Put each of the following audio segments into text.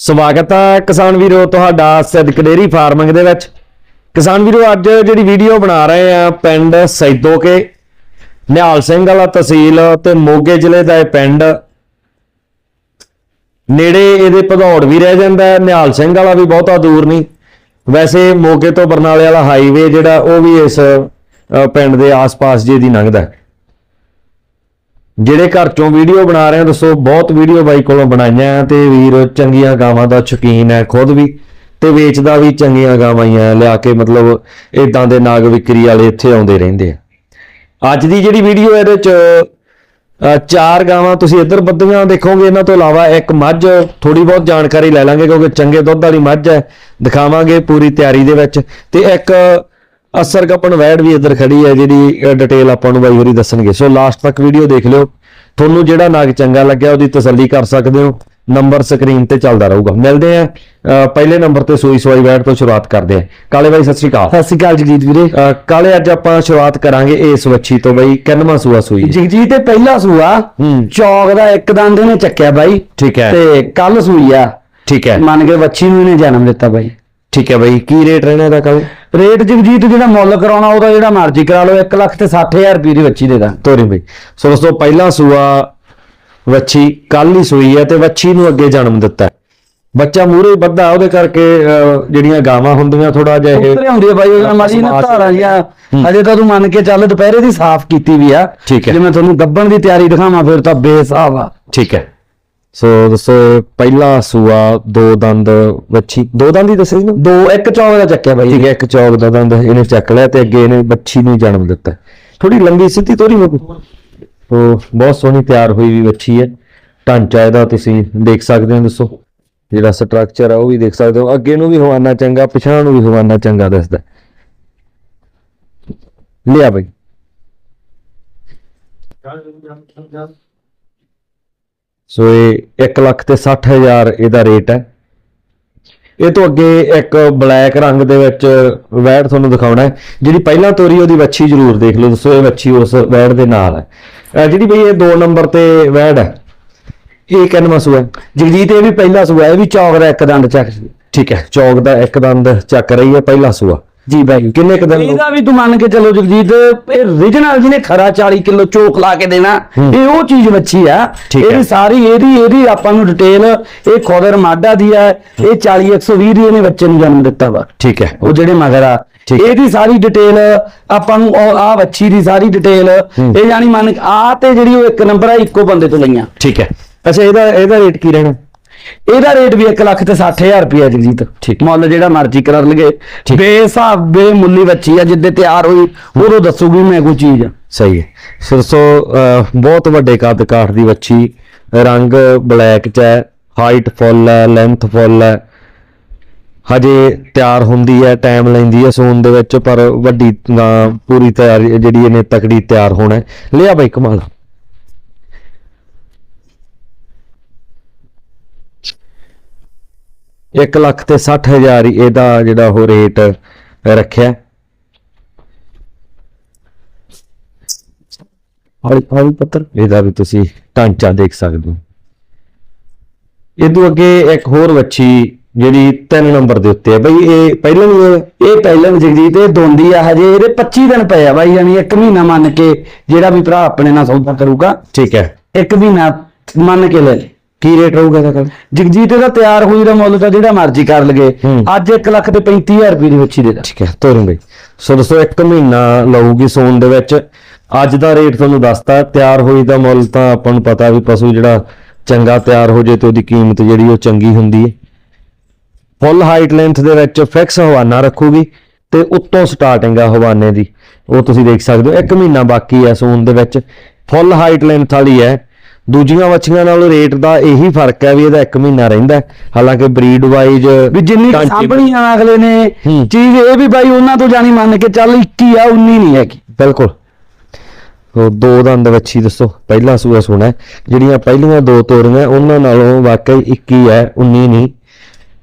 ਸਵਾਗਤ ਹੈ ਕਿਸਾਨ ਵੀਰੋ, ਤੁਹਾਡਾ ਸਿੱਧਕ ਡੇਰੀ ਫਾਰਮਿੰਗ ਦੇ ਵਿੱਚ। ਕਿਸਾਨ ਵੀਰੋ, ਅੱਜ ਜਿਹੜੀ ਵੀਡੀਓ ਬਣਾ ਰਹੇ ਆ ਪਿੰਡ ਸੈਦੋਕੇ ਨਿਹਾਲ ਸਿੰਘ ਵਾਲਾ ਤਹਿਸੀਲ ਤੇ ਮੋਗੇ ਜ਼ਿਲ੍ਹੇ ਦਾ ਇਹ ਪਿੰਡ। ਨੇੜੇ ਇਹਦੇ ਭਦੌੜ ਵੀ ਰਹਿ ਜਾਂਦਾ ਨਿਹਾਲ ਸਿੰਘ ਵਾਲਾ ਵੀ ਬਹੁਤਾ ਦੂਰ ਨਹੀਂ। ਵੈਸੇ ਮੋਗੇ ਤੋਂ ਬਰਨਾਲੇ ਵਾਲਾ ਹਾਈਵੇ ਜਿਹੜਾ, ਉਹ ਵੀ ਇਸ ਪਿੰਡ ਦੇ ਆਸ-ਪਾਸ ਜੇ ਦੀ ਲੰਘਦਾ ਜਿਹੜੇ ਘਰ ਚੋਂ ਵੀਡੀਓ ਬਣਾ ਰਹੇ ਆ ਦੱਸੋ, ਬਹੁਤ ਵੀਡੀਓ ਬਾਈ ਕੋਲੋਂ ਬਣਾਈਆਂ ਆ ਤੇ ਵੀਰ ਚੰਗੀਆਂ ਗਾਵਾਂ ਦਾ ਸ਼ੌਕੀਨ ਹੈ ਖੁਦ ਵੀ ਤੇ ਵੇਚਦਾ ਵੀ ਚੰਗੀਆਂ ਗਾਵਾਂ ਹੀ ਆ, ਲਿਆ ਕੇ ਮਤਲਬ ਇਦਾਂ ਦੇ ਨਾਗ ਵਿਕਰੀ ਵਾਲੇ ਇੱਥੇ ਆਉਂਦੇ ਰਹਿੰਦੇ ਆ। ਅੱਜ ਦੀ ਜਿਹੜੀ ਵੀਡੀਓ ਇਹਦੇ ਚ ਚਾਰ ਗਾਵਾਂ ਤੁਸੀਂ ਇੱਧਰ ਬੱਦੀਆਂ ਦੇਖੋਗੇ, ਇਹਨਾਂ ਤੋਂ ਇਲਾਵਾ ਇੱਕ ਮੱਝ ਥੋੜੀ ਬਹੁਤ ਜਾਣਕਾਰੀ ਲੈ ਲਾਂਗੇ ਕਿਉਂਕਿ ਚੰਗੇ ਦੁੱਧ ਵਾਲੀ ਮੱਝ ਹੈ, ਦਿਖਾਵਾਂਗੇ ਪੂਰੀ ਤਿਆਰੀ ਦੇ ਵਿੱਚ ਤੇ ਇੱਕ ਅਸਰ ਕੱਪਣ ਵੈੜ ਵੀ ਇੱਧਰ ਖੜੀ ਹੈ ਜਿਹੜੀ ਡਿਟੇਲ ਆਪਾਂ ਨੂੰ ਬਾਈ ਹੋਰੀ ਦੱਸਣਗੇ। ਸੋ ਲਾਸਟ ਤੱਕ ਵੀਡੀਓ ਦੇਖ ਲਿਓ। ਤੁਹਾਨੂੰ ਜਿਹੜਾ ਨਾਗ ਚੰਗਾ ਲੱਗਿਆ ਉਹਦੀ ਤਸੱਲੀ ਕਰ ਸਕਦੇ ਹੋ। ਨੰਬਰ ਸਕਰੀਨ ਤੇ ਚੱਲਦਾ ਰਹੂਗਾ। ਮਿਲਦੇ ਆ ਪਹਿਲੇ ਨੰਬਰ ਤੇ ਸੂਈ ਸਵਾਈ ਵੈੜ ਤੋਂ ਸ਼ੁਰੂਆਤ ਕਰਦੇ ਆ ਕਾਲੇ ਬਾਈ ਸਤਿ ਸ਼੍ਰੀ ਅਕਾਲ। ਸਤਿ ਸ਼੍ਰੀ ਅਕਾਲ ਜਗਜੀਤ ਵੀਰੇ। ਕਾਲੇ ਅੱਜ ਆਪਾਂ ਸ਼ੁਰੂਆਤ ਕਰਾਂਗੇ ਇਸ ਵੱਛੀ ਤੋਂ ਬਈ ਕਿੰਨਵਾਂ ਸੂਆ ਸੂਈ? ਜਗਜੀਤ ਤੇ ਪਹਿਲਾ ਸੂਆ। ਚੌਕ ਦਾ ਇੱਕ ਦੰਦ ਇਹਨੇ ਚੱਕਿਆ ਬਾਈ। ਠੀਕ ਹੈ। ਤੇ ਕੱਲ ਸੂਈ ਆ। ਠੀਕ ਹੈ। ਮੰਨ ਕੇ ਬੱਚੀ ਨੂੰ ਇਹਨੇ ਜਨਮ ਦਿੱਤਾ ਬਾਈ। ਠੀਕ ਹੈ ਬਈ ਕੀ ਰੇਟ ਰਹਿਣਾ ਇਹਦਾ ਕਾਲੇ ਰੇਟ ਜਗਜੀਤ ਜਿਹੜਾ ਮੁੱਲ ਕਰਾਉਣਾ ਉਹਦਾ ਜਿਹੜਾ ਮਰਜ਼ੀ ਕਰਾ ਲਓ 1 ਲੱਖ ਤੇ 60000 ਰੁਪਏ ਦੀ ਬੱਚੀ ਦੇ ਦਾਂ ਤੋਰੀ ਬਈ। ਸੋ ਦੋਸਤੋ ਪਹਿਲਾ ਸੂਆ ਵੱਛੀ ਕੱਲ ਹੀ ਸੂਈ ਹੈ ਤੇ ਵੱਛੀ ਨੂੰ ਅੱਗੇ ਜਨਮ ਦਿੱਤਾ ਹੈ। ਬੱਚਾ ਮੂਰੇ ਵੱਧਾ ਉਹਦੇ ਕਰਕੇ ਜਿਹੜੀਆਂ ਗਾਵਾਂ ਹੁੰਦੀਆਂ ਥੋੜਾ ਜਿਹਾ ਇਹ ਉੱਤਰੇ ਹੁੰਦੀ ਆ ਬਾਈ ਉਹਨਾਂ ਮਾੜੀ ਨਾ ਧਾਰਾਂ ਜੀਆਂ ਅਜੇ ਤਾਂ ਤੂੰ ਮੰਨ ਕੇ ਚੱਲ ਦੁਪਹਿਰੇ ਦੀ ਸਾਫ਼ ਕੀਤੀ ਵੀ ਆ। ਹੈ। ਜੇ ਮੈਂ ਤੁਹਾਨੂੰ ਗੱਬਣ ਦੀ ਤਿਆਰੀ ਦਿਖਾਵਾਂ ਫਿਰ ਤਾਂ ਬੇਸਾਬ ਆ। ਠੀਕ ਹੈ। ਸੋ ਇਹ ਪਹਿਲਾ ਸੂਆ ਦੋ ਦੰਦ ਵੱਛੀ ਦੋ ਦੰਦ ਹੀ ਦੱਸਿਆ ਸੀ ਨਾ? ਦੋ ਇੱਕ ਚੌਕ ਦਾ ਚੱਕਿਆ ਬਾਈ ਠੀਕ ਹੈ ਇੱਕ ਚੌਕ ਦਾ ਦੰਦ ਇਹਨੇ ਚੱਕ ਲਿਆ ਤੇ ਅੱਗੇ ਇਹਨੇ ਬੱਚੀ ਨੂੰ ਜਨਮ ਦਿੱਤਾ। ਥੋੜੀ ਲੰਬੀ ਸਿੱਧੀ ਤੋਰੀ ਮੇ ਉਹ ਬਹੁਤ ਸੋਹਣੀ ਤਿਆਰ ਹੋਈ ਵੀ ਬੱਚੀ ਹੈ। ਢਾਂਚਾ ਇਹਦਾ ਤੁਸੀਂ ਦੇਖ ਸਕਦੇ ਹੋ ਦੱਸੋ। ਜਿਹੜਾ ਸਟਰਕਚਰ ਆ ਉਹ ਵੀ ਦੇਖ ਸਕਦੇ ਹੋ। ਅੱਗੇ ਨੂੰ ਵੀ ਹਵਾਨਾ ਚੰਗਾ ਪਿਛਾਂ ਨੂੰ ਵੀ ਹਵਾਨਾ ਚੰਗਾ ਦਿਸਦਾ। ਲਿਆ ਬਈ। ਸੋ ਇਹ 1 ਲੱਖ ਤੇ 60000 ਇਹਦਾ ਰੇਟ ਹੈ। ਇਹ ਤੋਂ ਅੱਗੇ ਇੱਕ ਬਲੈਕ ਰੰਗ ਦੇ ਵਿੱਚ ਵੈੜ ਤੁਹਾਨੂੰ ਦਿਖਾਉਣਾ ਹੈ। ਜਿਹੜੀ ਪਹਿਲਾਂ ਤੋਰੀ ਉਹਦੀ ਵੱਛੀ ਜ਼ਰੂਰ ਦੇਖ ਲਓ। ਦੱਸੋ ਇਹ ਵੱਛੀ ਉਸ ਵੈੜ ਦੇ ਨਾਲ ਹੈ। ਜਿਹੜੀ ਬਈ ਇਹ 2 ਨੰਬਰ ਤੇ ਵੈੜ ਹੈ, ਇਹ ਕਿੰਨਵਾਂ ਸੂਆ ਹੈ? ਜਗਜੀਤ, ਇਹ ਵੀ ਪਹਿਲਾ ਸੂਆ, ਇਹ ਵੀ ਚੌਕ ਦਾ ਇੱਕ ਦੰਦ ਚੱਕ ਠੀਕ ਹੈ, ਚੌਕ ਦਾ ਇੱਕ ਦੰਦ ਚੱਕ ਰਹੀ ਹੈ, ਪਹਿਲਾ ਸੂਆ। ਜੀ ਬਾਈ ਕਿੰਨੇ ਕੁ ਦਿਨ ਇਹਦਾ ਵੀ ਤੂੰ ਮੰਨ ਕੇ ਚੱਲੋ ਜਗਜੀਤ ਇਹ ਰੀਜਨਲ ਜਿਹਨੇ ਖਰਾ 40 ਕਿਲੋ ਚੋਕ ਲਾ ਕੇ ਦੇਣਾ ਇਹ ਉਹ ਚੀਜ਼ ਬੱਚੀ ਆ। ਠੀਕ ਹੈ। ਇਹਦੀ ਸਾਰੀ ਇਹਦੀ ਇਹਦੀ ਆਪਾਂ ਨੂੰ ਡਿਟੇਲ ਇਹ ਖੋਦਰ ਮਾਡਾ ਦੀ ਆ ਇਹ 40 120 ਦੀ ਇਹਨੇ ਬੱਚੇ ਨੂੰ ਜਨਮ ਦਿੱਤਾ ਵਾ। ਠੀਕ ਹੈ। ਉਹ ਜਿਹੜੇ ਮਗਰ ਆ। ਇਹਦੀ ਸਾਰੀ ਡਿਟੇਲ ਆਪਾਂ ਨੂੰ ਆ ਬੱਚੀ ਦੀ ਸਾਰੀ ਡਿਟੇਲ ਇਹ ਜਾਨੀ ਮੰਨ ਆ ਤੇ ਜਿਹੜੀ ਉਹ ਇੱਕ ਨੰਬਰ ਆ ਇੱਕੋ ਬੰਦੇ ਤੋਂ ਲਈਆਂ। ਠੀਕ ਹੈ। ਅੱਛਾ ਇਹਦਾ ਇਹਦਾ ਰੇਟ ਕੀ ਰਹਿਣਾ? ਇਹਦਾ ਰੇਟ ਵੀ 1 ਲੱਖ ਤੇ 60000 ਰੁਪਏ ਜਗਜੀਤ। ਠੀਕ। ਮੁੱਲ ਜਿਹੜਾ ਮਰਜ਼ੀ ਕਰ ਲਗੇ ਬੇਹਿਸਾਬ ਬੇਮੁੱਲੀ ਬੱਚੀ ਆ ਜਿੱਦੇ ਤਿਆਰ ਹੋਈ ਉਦੋਂ ਦੱਸੂਗੀ ਮੈਂ ਕੋਈ ਚੀਜ਼। ਸਹੀ ਹੈ। ਸੋ ਸੋ ਅਹ, ਬਹੁਤ ਵੱਡੇ ਕੱਦ ਕਾਠ ਦੀ ਵੱਛੀ ਰੰਗ ਬਲੈਕ ਚ ਹੈ ਹਾਈਟ ਫੁੱਲ ਹੈ ਲੈਂਥ ਫੁੱਲ ਹੈ। ਹਜੇ ਤਿਆਰ ਹੁੰਦੀ ਹੈ ਟਾਈਮ ਲੈਂਦੀ ਹੈ ਸੂਨ ਦੇ ਵਿੱਚ ਪਰ ਵੱਡੀ ਪੂਰੀ ਤਿਆਰ ਜਿਹੜੀ ਇਹਨੇ ਤਕੜੀ ਤਿਆਰ ਹੋਣਾ। ਲਿਆ ਬਾਈ ਕਮਾਲ। ਇੱਕ ਲੱਖ ਤੇ 60000 ਹੀ ਇਹਦਾ ਜਿਹੜਾ ਉਹ ਰੇਟ ਰੱਖਿਆ। ਹੌਲੀ ਹੌਲੀ ਪੱਤਰ। ਇਹਦਾ ਵੀ ਤੁਸੀਂ ਢਾਂਚਾ ਦੇਖ ਸਕਦੇ ਹੋ। ਇਹਦੋਂ ਅੱਗੇ ਇੱਕ ਹੋਰ ਵੱਛੀ ਜਿਹੜੀ 3 ਨੰਬਰ ਦੇ ਉੱਤੇ ਹੈ ਬਈ ਇਹ ਪਹਿਲਾਂ ਵੀ ਇਹ- ਇਹ ਪਹਿਲਾਂ ਜਗਜੀਤ ਇਹ ਦੋਂਦੀ ਆ ਹਜੇ ਇਹਦੇ 25 ਦਿਨ ਪਏ ਆ ਬਾਈ ਯਾਨੀ ਇੱਕ ਮਹੀਨਾ ਮੰਨ ਕੇ ਜਿਹੜਾ ਵੀ ਭਰਾ ਆਪਣੇ ਨਾਲ ਸੌਦਾ ਕਰੂਗਾ ਠੀਕ ਹੈ। ਇੱਕ ਮਹੀਨਾ ਮੰਨ ਕੇ ਲੈ ਲੈ। ਕੀ ਰੇਟ ਰਹੂਗਾ ਇਹਦਾ ਕੱਲ ਜਗਜੀਤ ਇਹਦਾ ਤਿਆਰ ਹੋਈ ਦਾ ਮੁੱਲ ਤਾਂ ਜਿਹੜਾ ਮਰਜ਼ੀ ਕਰ ਲਗੇ ਹੂੰ। ਅੱਜ 1 ਲੱਖ ਤੇ 35000 ਰੁਪਏ ਦੀ ਬੱਚੀ ਦੇ ਦਾ। ਠੀਕ ਹੈ ਤੋਰਨ ਬਈ। ਸੋ ਦੋਸਤੋ ਇੱਕ ਮਹੀਨਾ ਲਊਗੀ ਸੋਨ ਦੇ ਵਿੱਚ। ਅੱਜ ਦਾ ਰੇਟ ਤੁਹਾਨੂੰ ਦੱਸਤਾ ਤਿਆਰ ਹੋਈ ਦਾ ਮੁੱਲ ਤਾਂ ਆਪਾਂ ਨੂੰ ਪਤਾ ਵੀ ਪਸ਼ੂ ਜਿਹੜਾ ਚੰਗਾ ਤਿਆਰ ਹੋ ਜੇ ਤੇ ਉਹਦੀ ਕੀਮਤ ਜਿਹੜੀ ਉਹ ਚੰਗੀ ਹੁੰਦੀ ਹੈ। ਫੁੱਲ ਹਾਈਟ ਲੈਂਥ ਦੇ ਵਿੱਚ ਫਿਕਸ ਹਵਾਨਾ ਰੱਖੂਗੀ ਤੇ ਉੱਤੋਂ ਸਟਾਰਟਿੰਗ ਆ ਹਵਾਨੇ ਦੀ। ਉਹ ਤੁਸੀਂ ਦੇਖ ਸਕਦੇ ਹੋ ਇੱਕ ਮਹੀਨਾ ਬਾਕੀ ਹੈ ਸੂਨ ਦੇ ਵਿੱਚ। ਫੁੱਲ ਹਾਈਟ ਲੈਂਥ ਵਾਲੀ ਹੈ। ਦੂਜੀਆਂ ਵੱਛੀਆਂ ਨਾਲੋਂ ਰੇਟ ਦਾ ਇਹੀ ਫ਼ਰਕ ਹੈ ਵੀ ਇਹਦਾ ਇੱਕ ਮਹੀਨਾ ਰਹਿੰਦਾ। ਹਾਲਾਂਕਿ ਬਰੀਡ ਵਾਈਜ਼ ਵੀ ਜਿੰਨੀ ਸਾਂਭਣੀ ਆ ਅਗਲੇ ਨੇ। ਚੀਜ਼ ਇਹ ਵੀ ਬਾਈ ਉਹਨਾਂ ਤੋਂ ਜਾਣੀ ਮੰਨ ਕੇ ਚੱਲ 21 ਆ 19 ਨਹੀਂ ਹੈਗੀ ਬਿਲਕੁਲ ਉਹ ਦੋ ਦੰਦ ਵੱਛੀ ਦੱਸੋ ਪਹਿਲਾ ਸੂਆ ਸੋਣਾ। ਜਿਹੜੀਆਂ ਪਹਿਲੀਆਂ ਦੋ ਤੋਰੀਆਂ ਉਹਨਾਂ ਨਾਲੋਂ ਵਾਕਈ 21 ਹੈ 19 ਨਹੀਂ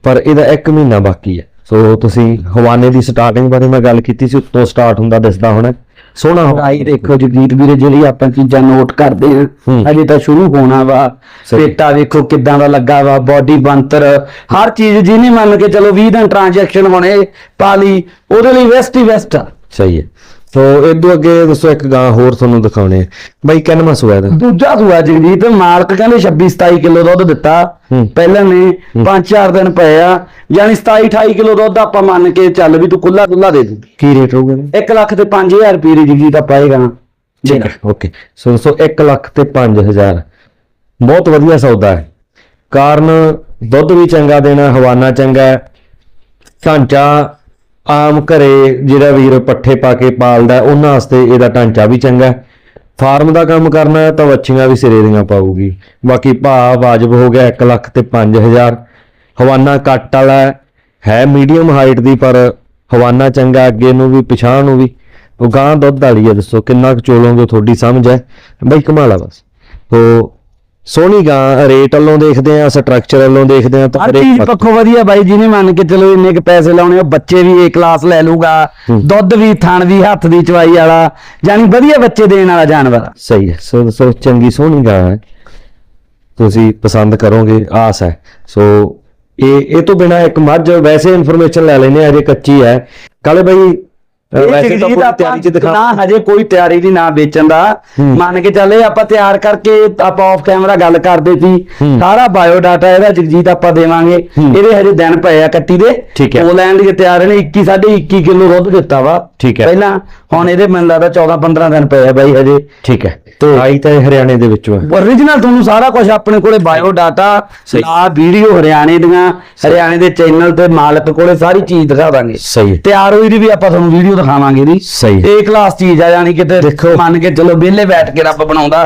ਪਰ ਇਹਦਾ ਇੱਕ ਮਹੀਨਾ ਬਾਕੀ ਹੈ ਸੋ ਤੁਸੀਂ ਹਵਾਨੇ ਦੀ ਸਟਾਰਟਿੰਗ ਬਾਰੇ ਮੈਂ ਗੱਲ ਕੀਤੀ ਸੀ ਉੱਤੋਂ ਸਟਾਰਟ ਹੁੰਦਾ ਦਿਸਦਾ ਹੋਣਾ ਸੋਹਣਾ ਰਾਈ ਦੇਖੋ ਜਗਜੀਤ ਵੀਰੇ ਜਿਹੜੀ ਆਪਾਂ ਚੀਜ਼ਾਂ ਨੋਟ ਕਰਦੇ ਹੂੰ। ਅਜੇ ਤਾਂ ਸ਼ੁਰੂ ਹੋਣਾ ਵਾ। ਪੇਟਾ ਵੇਖੋ ਕਿੱਦਾਂ ਦਾ ਲੱਗਾ ਵਾ ਬਾਡੀ ਬੰਤਰ ਹਰ ਚੀਜ਼ ਜਿਹਨੇ ਮੰਨ ਕੇ ਚਲੋ 20 ਦਿਨ ਟ੍ਰਾਂਜੈਕਸ਼ਨ ਹੋਣੇ ਪਾਲੀ ਉਹਦੇ ਲਈ ਵੈਸਟ ਹੀ ਵੈਸਟ ਆ। ਸਹੀ ਹੈ। ਸੋ ਇਦੋਂ ਅੱਗੇ ਦੱਸੋ ਇੱਕ ਗਾਂ ਹੋਰ ਤੁਹਾਨੂੰ ਦਿਖਾਉਣੇ ਬਾਈ ਕਿੰਨਵਾਂ ਸੂਆ ਦਾ ਦੂਜਾ ਸੂਆ ਜਗਜੀਤ ਮਾਲਕ ਕਹਿੰਦੇ 26 27 ਕਿਲੋ ਦੁੱਧ ਦਿੱਤਾ। ਪਹਿਲਾਂ ਨੇ 5-4 ਦਿਨ ਪਏ ਆ। ਯਾਨੀ 27 28 ਕਿਲੋ ਦੁੱਧ ਆਪਾਂ ਮੰਨ ਕੇ ਚੱਲ ਵੀ ਤੂੰ ਕੁੱਲਾ ਕੁੱਲਾ ਦੇ ਦੂੰ। ਕੀ ਰੇਟ ਹੋਊਗਾ ਇਹਦਾ? 1 ਲੱਖ ਤੇ 5000 ਰੁਪਏ ਦੀ ਜਗਜੀਤ ਆਪਾਂ ਇਹ ਗਾਂ ਠੀਕ ਹੈ ਓਕੇ। ਸੋ ਦੋਸਤੋ 1 ਲੱਖ ਤੇ 5000 ਬਹੁਤ ਵਧੀਆ ਸੌਦਾ ਹੈ। ਕਾਰਨ ਦੁੱਧ ਵੀ ਚੰਗਾ ਦੇਣਾ ਹਵਾਨਾ ਚੰਗਾ ਹੈ। ਢਾਂਚਾ ਆਮ ਘਰੇ ਜਿਹੜਾ ਵੀਰ ਪੱਠੇ ਪਾ ਕੇ ਪਾਲਦਾ ਉਹਨਾਂ ਵਾਸਤੇ ਇਹਦਾ ਢਾਂਚਾ ਵੀ ਚੰਗਾ ਫਾਰਮ ਦਾ ਕੰਮ ਕਰਨਾ ਹੈ ਤਾਂ ਵੱਛੀਆਂ ਵੀ ਸਿਰੇ ਦੀਆਂ ਪਾਊਗੀ। ਬਾਕੀ ਭਾਅ ਵਾਜਬ ਹੋ ਗਿਆ 1 ਲੱਖ ਤੇ 5000 ਹਵਾਨਾ ਕੱਟ ਵਾਲਾ ਹੈ, ਮੀਡੀਅਮ ਹਾਈਟ ਦੀ ਪਰ ਹਵਾਨਾ ਚੰਗਾ ਅੱਗੇ ਨੂੰ ਵੀ ਪਿਛਾਂ ਨੂੰ ਵੀ। ਉਹ ਗਾਂ ਦੁੱਧ ਵਾਲੀ ਹੈ ਦੱਸੋ ਕਿੰਨਾ ਕੁ ਚੋਲੋਂਗੇ ਤੁਹਾਡੀ ਸਮਝ ਹੈ। ਬਈ ਕਮਾਲਾ ਬਸ। ਤੋ ਸੋਹਣੀ ਗਾਂ ਰੇਟ ਵੱਲੋਂ ਦੇਖਦੇ ਆ ਸਟਰਕਚਰ ਵੱਲੋਂ ਦੇਖਦੇ ਆ ਤਾਂ ਹਰ ਚੀਜ਼ ਪੱਖੋਂ ਵਧੀਆ ਬਾਈ ਜਿਹਨੇ ਮੰਨ ਕੇ ਚਲੋ ਇੰਨੇ ਕ ਪੈਸੇ ਲਾਉਣੇ ਉਹ ਬੱਚੇ ਵੀ ਏ ਕਲਾਸ ਲੈ ਲੂਗਾ। ਦੁੱਧ ਵੀ ਥਣ ਵੀ ਹੱਥ ਦੀ ਚਵਾਈ ਵਾਲਾ ਯਾਨੀ ਵਧੀਆ ਬੱਚੇ ਦੇਣ ਵਾਲਾ ਜਾਨਵਰ ਆ। ਸਹੀ ਹੈ ਸੋ ਸੋ ਚੰਗੀ ਸੋਹਣੀ ਗਾਂ ਹੈ ਤੁਸੀਂ ਪਸੰਦ ਕਰੋਗੇ ਆਸ ਹੈ ਸੋ ਇਹ ਇਹ ਤੋਂ ਬਿਨਾ ਇੱਕ ਮੱਝ ਵੈਸੇ ਇਨਫੋਰਮੇਸ਼ਨ ਲੈ ਲੈਨੇ ਆ ਅਜੇ ਕੱਚੀ ਹੈ ਕਾਲੇ ਬਾਈ ਵੈਸੇ ਤਾਂ ਆਪਾਂ ਤਿਆਰੀ ਚ ਦਿਖਾ ਨਾ ਹਜੇ ਕੋਈ ਤਿਆਰੀ ਨਹੀਂ ਨਾ ਵੇਚਣ ਦਾ। ਮੰਨ ਕੇ ਚੱਲੇ ਆਪਾਂ ਤਿਆਰ ਕਰਕੇ ਆਪਾਂ ਆਫ ਕੈਮਰਾ ਗੱਲ ਕਰਦੇ ਸੀ। ਹੂੰ। ਸਾਰਾ ਬਾਇਓ ਡਾਟਾ ਇਹਦਾ ਜਗਜੀਤ ਆਪਾਂ ਦੇਵਾਂਗੇ। ਹੂੰ। ਇਹਦੇ ਹਜੇ ਦਿਨ ਪਏ ਆ ਕੱਟੀ ਦੇ। ਠੀਕ ਹੈ। ਪੋਲੈਂਡ ਦੇ ਤਿਆਰ ਨੇ 21 ਸਾਢੇ 21 ਕਿਲੋ ਦੁੱਧ ਦਿੱਤਾ ਵਾ। ਠੀਕ ਹੈ। ਪਹਿਲਾਂ ਹੁਣ ਇਹਦੇ ਮੈਨੂੰ ਲੱਗਦਾ 14 15 ਦਿਨ ਪਏ ਆ ਬਾਈ ਹਜੇ। ਠੀਕ ਹੈ। ਤੇ ਆਈ ਤਾਂ ਇਹ ਹਰਿਆਣੇ ਦੇ ਵਿੱਚੋਂ ਹੈ ਓਰੀਜਨਲ ਤੁਹਾਨੂੰ ਸਾਰਾ ਕੁਝ ਆਪਣੇ ਕੋਲੇ ਬਾਇਓ ਡਾਟਾ ਵੀਡੀਓ ਹਰਿਆਣੇ ਦੀਆਂ ਹਰਿਆਣੇ ਦੇ ਚੈਨਲ ਤੇ ਮਾਲਕ ਕੋਲੇ ਸਾਰੀ ਚੀਜ਼ ਦਿਖਾ ਦਾਂਗੇ। ਸਹੀ। ਤਿਆਰ ਹੋਈ ਦੀ ਵੀ ਆਪਾਂ ਤੁਹਾਨੂੰ ਵੀਡੀਓ ਦਿਖਾਵਾਂਗੇ ਦੀ ਸਹੀ। ਇਹ ਕਲਾਸ ਚੀਜ਼ ਆ ਯਾਨੀ ਕਿਤੇ ਦੇਖੋ। ਮੰਨ ਕੇ ਚਲੋ ਵਿਹਲੇ ਬੈਠ ਕੇ ਰੱਬ ਬਣਾਉਂਦਾ।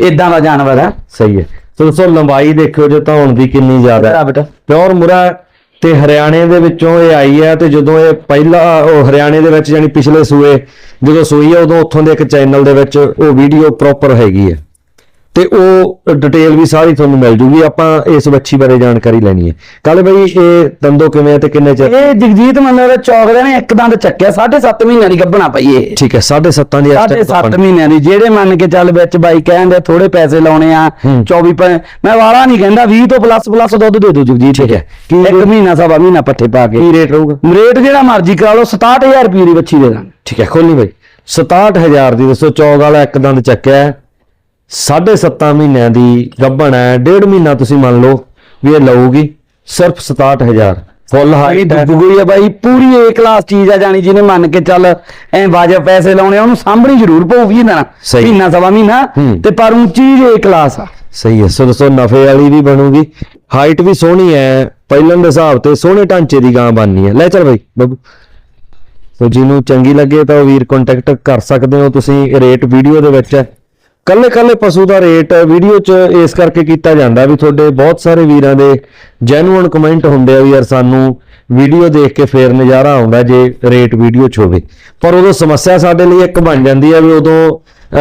ਇਦਾਂ ਦਾ ਜਾਨਵਰ ਹੈ ਸਹੀ ਹੈ ਸੋ ਦੋਸਤੋ ਲੰਬਾਈ ਦੇਖਿਓ ਜੇ ਧੌਣ ਦੀ ਕਿੰਨੀ ਜ਼ਿਆਦਾ ਹੈ ਪਿਓਰ ਮੁਰਾ ਤੇ ਹਰਿਆਣੇ ਦੇ ਵਿੱਚੋਂ ਇਹ ਆਈ ਹੈ ਤੇ ਜਦੋਂ ਇਹ ਪਹਿਲਾ ਉਹ ਹਰਿਆਣੇ ਦੇ ਵਿੱਚ ਯਾਨੀ ਪਿਛਲੇ ਸੂਏ ਜਦੋਂ ਸੂਈ ਹੈ ਉਦੋਂ ਉੱਥੋਂ ਦੇ ਇੱਕ ਚੈਨਲ ਦੇ ਵਿੱਚ ਉਹ ਵੀਡੀਓ ਪ੍ਰੋਪਰ ਹੈਗੀ ਹੈ ਤੇ ਉਹ ਡਿਟੇਲ ਵੀ ਸਾਰੀ ਤੁਹਾਨੂੰ ਮਿਲ ਜੂਗੀ। ਆਪਾਂ ਇਸ ਵੱਛੀ ਬਾਰੇ ਜਾਣਕਾਰੀ ਲੈਣੀ ਹੈ। ਕੱਲ ਬਈ ਇਹ ਦੰਦੋ ਕਿਵੇਂ ਹੈ ਤੇ ਕਿੰਨੇ ਚ ਇਹ ਜਗਜੀਤ ਮੰਨ ਲਓ ਚੌਕਦੇ ਨੇ ਇੱਕ ਦੰਦ ਚੱਕਿਆ 7.5 ਮਹੀਨਿਆਂ ਦੀ ਗੱਭਣਾ ਪਈ ਇਹ ਠੀਕ ਹੈ 7.5 ਦੀ ਸੱਤ ਆਪਾਂ- ਮਹੀਨਿਆਂ ਦੀ ਜਿਹੜੇ ਮੰਨ ਕੇ ਚੱਲ ਵਿੱਚ ਬਾਈ ਕਹਿੰਦੇ ਥੋੜੇ ਪੈਸੇ ਲਾਉਣੇ ਆ ਹੂੰ। 24 ਪੈ ਮੈਂ ਵਾਲਾ ਨਹੀਂ ਕਹਿੰਦਾ 20 ਤੋਂ ਪਲੱਸ ਪਲੱਸ ਦੁੱਧ ਦੇ ਦਿਓ ਜਗਜੀਤ ਠੀਕ ਹੈ। ਇੱਕ ਮਹੀਨਾ ਸਵਾ ਮਹੀਨਾ ਪੱਠੇ ਪਾ ਕੇ। ਕੀ ਰੇਟ ਰਹੂਗਾ? ਰੇਟ ਜਿਹੜਾ ਮਰਜ਼ੀ ਕਰਾ ਲਓ 67000 ਰੁਪਏ ਦੀ ਬੱਚੀ ਦੇ ਦਾਂਗੇ। ਠੀਕ ਹੈ ਖੋਲੀ ਬਈ। 67000 ਦੀ ਦੱਸੋ ਚੌਗ ਵਾਲਾ ਇੱਕ ਦੰਦ ਚੱਕਿਆ ਹੈ। ਸਾਢੇ 7 ਮਹੀਨਿਆਂ ਦੀ ਗੱਭਣ ਹੈ। ਡੇਢ ਮਹੀਨਾ ਤੁਸੀਂ ਮੰਨ ਲਓ ਵੀ ਇਹ ਲਊਗੀ। ਸਿਰਫ 67000 ਫੁੱਲ ਹਾਈਟ ਹੈ। ਡੁੱਬ ਗਈ ਆ ਬਾਈ ਪੂਰੀ ਏ ਕਲਾਸ ਚੀਜ਼ ਆ ਜਾਣੀ ਜਿਹਨੇ ਮੰਨ ਕੇ ਚੱਲ ਐ ਵਾਜਬ ਪੈਸੇ ਲਾਉਣੇ ਆ, ਉਹਨੂੰ ਸਾਂਭਣੀ ਜ਼ਰੂਰ ਪਊਗੀ ਨਾ ਸਹੀ। ਮਹੀਨਾ ਸਵਾ ਮਹੀਨਾ। ਤੇ ਪਰ ਉਹ ਚੀਜ਼ ਏ ਕਲਾਸ ਆ। ਸਹੀ ਹੈ। ਸੋ ਦੋਸਤੋ ਨਫੇ ਵਾਲੀ ਵੀ ਬਣੂਗੀ। ਹਾਈਟ ਵੀ ਸੋਹਣੀ ਹੈ। ਪਹਿਲਾਂ ਦੇ ਹਿਸਾਬ ਤੇ ਸੋਹਣੇ ਢਾਂਚੇ ਦੀ ਗਾਂ ਬਣਨੀ ਹੈ। ਲੈ ਚੱਲ ਬਈ ਬੱਬੂ। ਸੋ ਜਿਹਨੂੰ ਚੰਗੀ ਲੱਗੇ ਤਾਂ ਵੀਰ ਕੰਟੈਕਟ ਕਰ ਸਕਦੇ ਹੋ ਤੁਸੀਂ। ਰੇਟ ਵੀਡੀਓ ਦੇ ਵਿੱਚ ਹੈ। ਕੱਲੇ ਕੱਲੇ ਪਸ਼ੂ ਦਾ ਰੇਟ ਵੀਡੀਓ 'ਚ ਇਸ ਕਰਕੇ ਕੀਤਾ ਜਾਂਦਾ ਵੀ ਤੁਹਾਡੇ ਬਹੁਤ ਸਾਰੇ ਵੀਰਾਂ ਦੇ ਜੈਨੂਅਨ ਕਮੈਂਟ ਹੁੰਦੇ ਆ ਵੀ ਯਾਰ ਸਾਨੂੰ ਵੀਡੀਓ ਦੇਖ ਕੇ ਫੇਰ ਨਜ਼ਾਰਾ ਆਉਂਦਾ ਜੇ ਰੇਟ ਵੀਡੀਓ 'ਚ ਹੋਵੇ। ਪਰ ਉਦੋਂ ਸਮੱਸਿਆ ਸਾਡੇ ਲਈ ਇੱਕ ਬਣ ਜਾਂਦੀ ਹੈ ਵੀ ਉਦੋਂ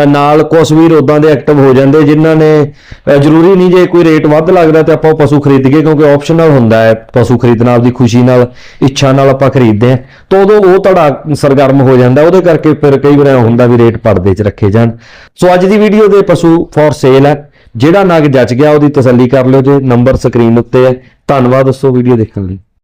ਨਾਲ ਕੁਝ ਵੀ ਰੋਦਾਂ ਦੇ ਐਕਟਿਵ ਹੋ ਜਾਂਦੇ, ਜਿਨ੍ਹਾਂ ਨੇ ਜ਼ਰੂਰੀ ਨਹੀਂ ਜੇ ਕੋਈ ਰੇਟ ਵੱਧ ਲੱਗਦਾ ਤੇ ਆਪਾਂ ਉਹ ਪਸ਼ੂ ਖਰੀਦ ਗਏ ਕਿਉਂਕਿ ਆਪਸ਼ਨਲ ਹੁੰਦਾ ਹੈ ਪਸ਼ੂ ਖਰੀਦਣਾ ਆਪਦੀ ਖੁਸ਼ੀ ਨਾਲ, ਇੱਛਾ ਨਾਲ ਆਪਾਂ ਖਰੀਦਦੇ ਹਾਂ। ਤਾਂ ਉਦੋਂ ਉਹ ਧੜਾ ਸਰਗਰਮ ਹੋ ਜਾਂਦਾ, ਉਹਦੇ ਕਰਕੇ ਫਿਰ ਕਈ ਵਾਰ ਐਂ ਹੁੰਦਾ ਵੀ ਰੇਟ ਪਰਦੇ 'ਚ ਰੱਖੇ ਜਾਣ। ਸੋ ਅੱਜ ਦੀ ਵੀਡੀਓ ਦੇ ਪਸ਼ੂ ਫॉर ਸੇਲ ਹੈ। ਜਿਹੜਾ ਨਗ ਜੱਜ ਗਿਆ, ਉਹਦੀ ਤਸੱਲੀ ਕਰ ਲਿਓ ਜੇ ਨੰਬਰ ਸਕਰੀਨ ਉੱਤੇ ਹੈ। ਧੰਨਵਾਦ ਦੋਸਤੋ ਵੀਡੀਓ ਦੇਖਣ ਲਈ।